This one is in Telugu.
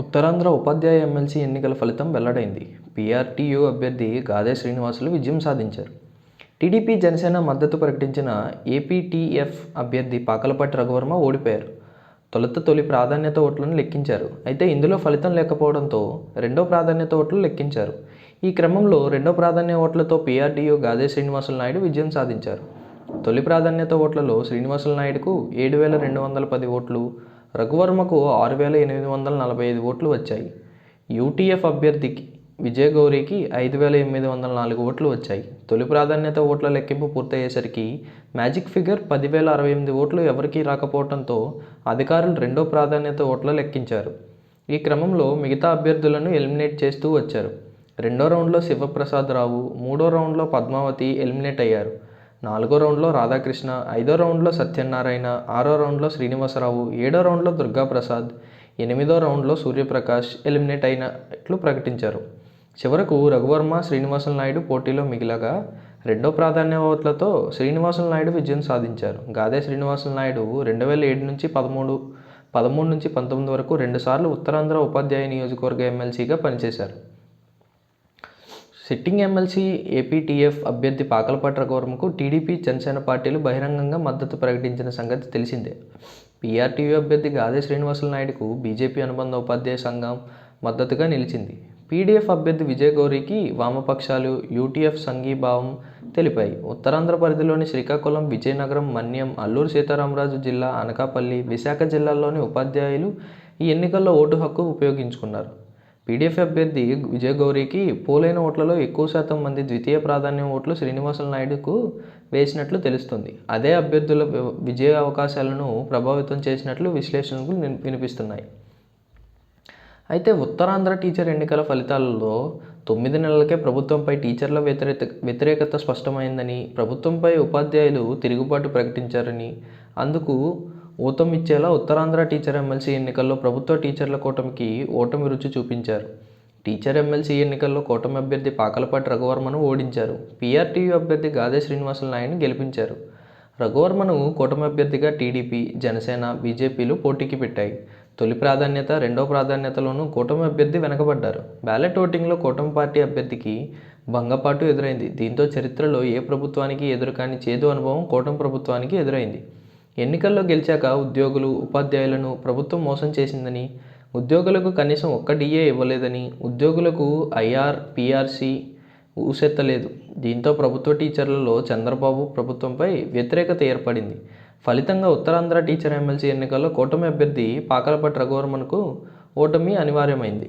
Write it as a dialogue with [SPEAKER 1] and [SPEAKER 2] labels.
[SPEAKER 1] ఉత్తరాంధ్ర ఉపాధ్యాయ ఎమ్మెల్సీ ఎన్నికల ఫలితం వెల్లడైంది. పీఆర్టీయూ అభ్యర్థి గాదే శ్రీనివాసులు విజయం సాధించారు. టీడీపీ జనసేన మద్దతు ప్రకటించిన ఏపీటీఎఫ్ అభ్యర్థి పాకలపాటి రఘువర్మ ఓడిపోయారు. తొలుత తొలి ప్రాధాన్యత ఓట్లను లెక్కించారు. అయితే ఇందులో ఫలితం లేకపోవడంతో రెండో ప్రాధాన్యత ఓట్లు లెక్కించారు. ఈ క్రమంలో రెండో ప్రాధాన్యత ఓట్లతో పీఆర్డీఓ గాదే శ్రీనివాసులు నాయుడు విజయం సాధించారు. తొలి ప్రాధాన్యత ఓట్లలో శ్రీనివాసులు నాయుడుకు ఏడు వేల రెండు వందల పది ఓట్లు రఘువర్మకు ఆరు వేల ఎనిమిది వందల నలభై ఐదు ఓట్లు వచ్చాయి. యూటీఎఫ్ అభ్యర్థికి విజయగౌరీకి ఐదు వేల ఎనిమిది వందల నాలుగు ఓట్లు వచ్చాయి. తొలి ప్రాధాన్యత ఓట్ల లెక్కింపు పూర్తయ్యేసరికి మ్యాజిక్ ఫిగర్ పదివేల అరవై ఎనిమిది ఓట్లు ఎవరికీ రాకపోవడంతో అధికారులు రెండో ప్రాధాన్యత ఓట్ల లెక్కించారు. ఈ క్రమంలో మిగతా అభ్యర్థులను ఎలిమినేట్ చేస్తూ వచ్చారు. రెండో రౌండ్లో శివప్రసాద్ రావు మూడో రౌండ్లో పద్మావతి ఎలిమినేట్ అయ్యారు. నాలుగో రౌండ్లో రాధాకృష్ణ ఐదో రౌండ్లో సత్యనారాయణ ఆరో రౌండ్లో శ్రీనివాసరావు ఏడో రౌండ్లో దుర్గాప్రసాద్ ఎనిమిదో రౌండ్లో సూర్యప్రకాష్ ఎలిమినేట్ అయినట్లు ప్రకటించారు. చివరకు రఘువర్మ శ్రీనివాసులు నాయుడు పోటీలో మిగిలగా రెండో ప్రాధాన్య ఓట్లతో శ్రీనివాసులు నాయుడు విజయం సాధించారు. గాదే శ్రీనివాసులు నాయుడు రెండు వేల ఏడు నుంచి పదమూడు పదమూడు నుంచి పంతొమ్మిది వరకు రెండుసార్లు ఉత్తరాంధ్ర ఉపాధ్యాయ నియోజకవర్గ ఎమ్మెల్సీగా పనిచేశారు. సిట్టింగ్ ఎమ్మెల్సీ ఏపీటీఎఫ్ అభ్యర్థి పాకలపాటి రఘువర్మకు టీడీపీ జనసేన పార్టీలు బహిరంగంగా మద్దతు ప్రకటించిన సంగతి తెలిసిందే. పీఆర్టీయూ అభ్యర్థి గాదే శ్రీనివాసులు నాయుడుకు బీజేపీ అనుబంధ ఉపాధ్యాయ సంఘం మద్దతుగా నిలిచింది. పీడీఎఫ్ అభ్యర్థి విజయ్ గౌరీకి వామపక్షాలు యూటీఎఫ్ సంఘీభావం తెలిపాయి. ఉత్తరాంధ్ర పరిధిలోని శ్రీకాకుళం విజయనగరం మన్యం అల్లూరు సీతారామరాజు జిల్లా అనకాపల్లి విశాఖ జిల్లాల్లోని ఉపాధ్యాయులు ఈ ఎన్నికల్లో ఓటు హక్కు ఉపయోగించుకున్నారు. పీడీఎఫ్ అభ్యర్థి విజయగౌరీకి పోలైన ఓట్లలో ఎక్కువ శాతం మంది ద్వితీయ ప్రాధాన్యం ఓట్లు శ్రీనివాసులు నాయుడుకు వేసినట్లు తెలుస్తుంది. అదే అభ్యర్థుల వి- విజయ అవకాశాలను ప్రభావితం చేసినట్లు విశ్లేషణలు వినిపిస్తున్నాయి. అయితే ఉత్తరాంధ్ర టీచర్ ఎన్నికల ఫలితాలలో తొమ్మిది నెలలకే ప్రభుత్వంపై టీచర్ల వ్యతిరేక వ్యతిరేకత స్పష్టమైందని ప్రభుత్వంపై ఉపాధ్యాయులు తిరుగుబాటు ప్రకటించారని అందుకు ఊతమిచ్చేలా ఉత్తరాంధ్ర టీచర్ ఎమ్మెల్సీ ఎన్నికల్లో ప్రభుత్వ టీచర్ల కూటమికి ఓటమి రుచి చూపించారు. టీచర్ ఎమ్మెల్సీ ఎన్నికల్లో కూటమి అభ్యర్థి పాకలపాటి రఘువర్మను ఓడించారు. పీఆర్టీయూ అభ్యర్థి గాదే శ్రీనివాసుల నాయుడిని గెలిపించారు. రఘువర్మను కూటమి అభ్యర్థిగా టీడీపీ జనసేన బీజేపీలు పోటీకి పెట్టాయి. తొలి ప్రాధాన్యత రెండో ప్రాధాన్యతలోనూ కూటమి అభ్యర్థి వెనకబడ్డారు. బ్యాలెట్ ఓటింగ్లో కూటమి పార్టీ అభ్యర్థికి భంగపాటు ఎదురైంది. దీంతో చరిత్రలో ఏ ప్రభుత్వానికి ఎదురుకాని చేదు అనుభవం కూటమి ప్రభుత్వానికి ఎదురైంది. ఎన్నికల్లో గెలిచాక ఉద్యోగులు ఉపాధ్యాయులను ప్రభుత్వం మోసం చేసిందని ఉద్యోగులకు కనీసం ఒక్క డిఏ ఇవ్వలేదని ఉద్యోగులకు ఐఆర్ పిఆర్సి ఊసెత్తలేదు. దీంతో ప్రభుత్వ టీచర్లలో చంద్రబాబు ప్రభుత్వంపై వ్యతిరేకత ఏర్పడింది. ఫలితంగా ఉత్తరాంధ్ర టీచర్ ఎమ్మెల్సీ ఎన్నికల్లో కూటమి అభ్యర్థి పాకలపాటి రఘువర్మన్కు ఓటమి అనివార్యమైంది.